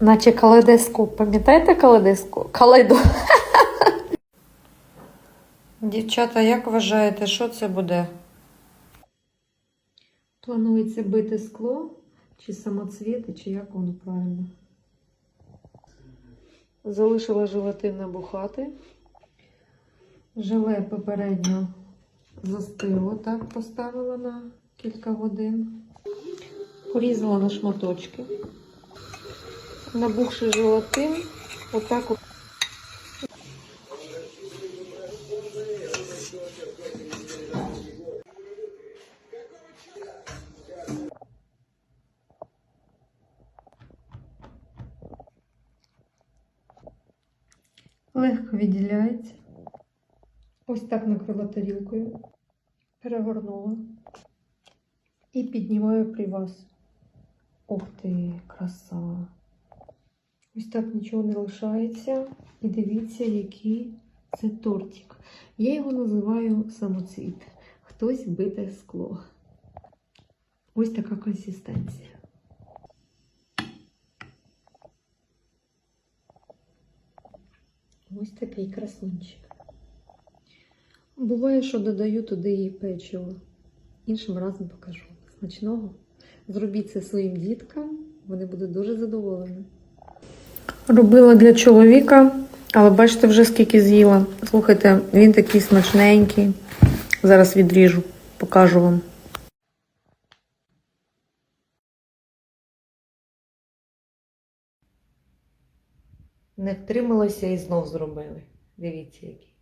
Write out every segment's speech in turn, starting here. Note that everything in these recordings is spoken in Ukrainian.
Наче калейдоскоп. Пам'ятаєте калейдоскоп? Калейдо. Дівчата, як вважаєте, що це буде? Планується бити скло, чи самоцвіти, чи як воно правильно? Залишила желатин набухати. Желе попередньо застило, так поставила на кілька годин. Порізала на шматочки. Набухши желатин, отак от. Легко відділяється. Ось так накрила тарілкою, перегорнула і піднімаю при вас. Ух ти, краса! Ось так нічого не лишається. І дивіться, який це тортик. Я його називаю самоцвіт. Хтось бите скло. Ось така консистенція. Ось такий красунчик. Буває, що додаю туди і печиво. Іншим разом покажу. Смачного. Зробіть це своїм діткам, вони будуть дуже задоволені. Робила для чоловіка, але бачите вже скільки з'їла. Слухайте, він такий смачненький. Зараз відріжу, покажу вам. Не втрималася і знов зробили. Дивіться, який.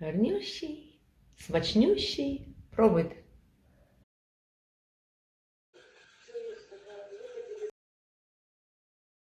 Гарнющий, смачнющий. Пробуйте.